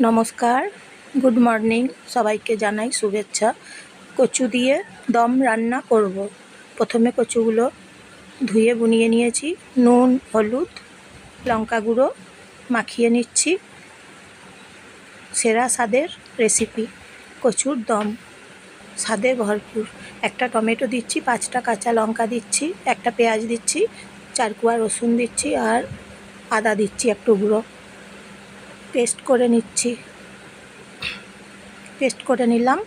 নমস্কার। Good morning. সবাইকে জানাই শুভেচ্ছা। কচু দিয়ে দম রান্না করব। প্রথমে কচুগুলো ধুয়ে বুনিয়ে নিয়েছি। নুন, হলুদ, লঙ্কা গুঁড়ো মাখিয়ে নিচ্ছি। সেরা স্বাদের রেসিপি, কচুর দম। স্বাদে ভরপুর। একটা টমেটো দিচ্ছি, পাঁচটা কাঁচা লঙ্কা দিচ্ছি, একটা পেঁয়াজ দিচ্ছি, চার কুয়া রসুন দিচ্ছি আর আদা দিচ্ছি এক টুকরো পেস্ট করে নিচ্ছি। পেস্ট করে নিলাম।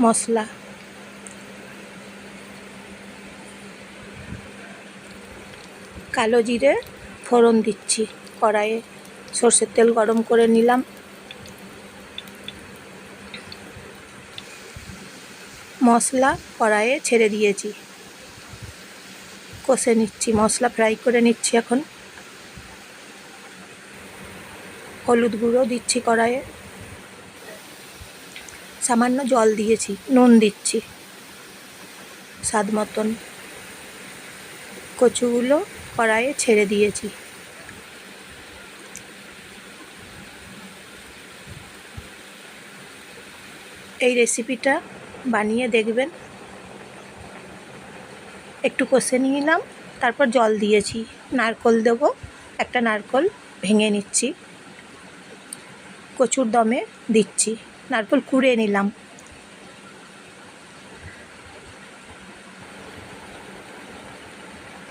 মশলা। কালো জিরে ফোড়ন দিচ্ছি। কড়াইয়ে সর্ষের তেল গরম করে নিলাম। মশলা কড়াইয়ে ছেড়ে দিয়েছি। কষে নিচ্ছি। মশলা ফ্রাই করে নিচ্ছি এখন। হলুদ গুঁড়ো দিচ্ছি কড়াইয়ে। সামান্য জল দিয়েছি, নুন দিচ্ছি। স্বাদ মতন কচুগুলো কড়াইয়ে ছেড়ে দিয়েছি। এই রেসিপিটা বানিয়ে দেখবেন। একটু কষে নিলাম, তারপর জল দিয়েছি। নারকল দেবো, একটা নারকল ভেঙে নিচ্ছি। কচুর দমে দিচ্ছি। নারকল কুড়ে নিলাম।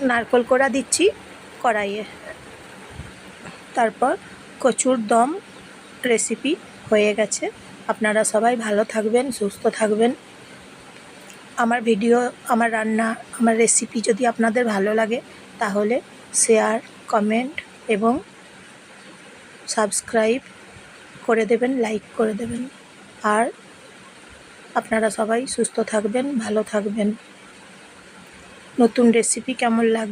নারকল কোড়া দিচ্ছি কড়াইয়ে। তারপর কচুর দম রেসিপি হয়ে গেছে। আপনারা সবাই ভালো থাকবেন, সুস্থ থাকবেন। আমার ভিডিও আমার রান্না, আমার রেসিপি যদি আপনাদের ভালো লাগে, তাহলে শেয়ার কমেন্ট এবং সাবস্ক্রাইব করে দেবেন লাইক করে দেবেন। আর আপনারা সবাই সুস্থ থাকবেন, ভালো থাকবেন। নতুন রেসিপি কেমন লাগ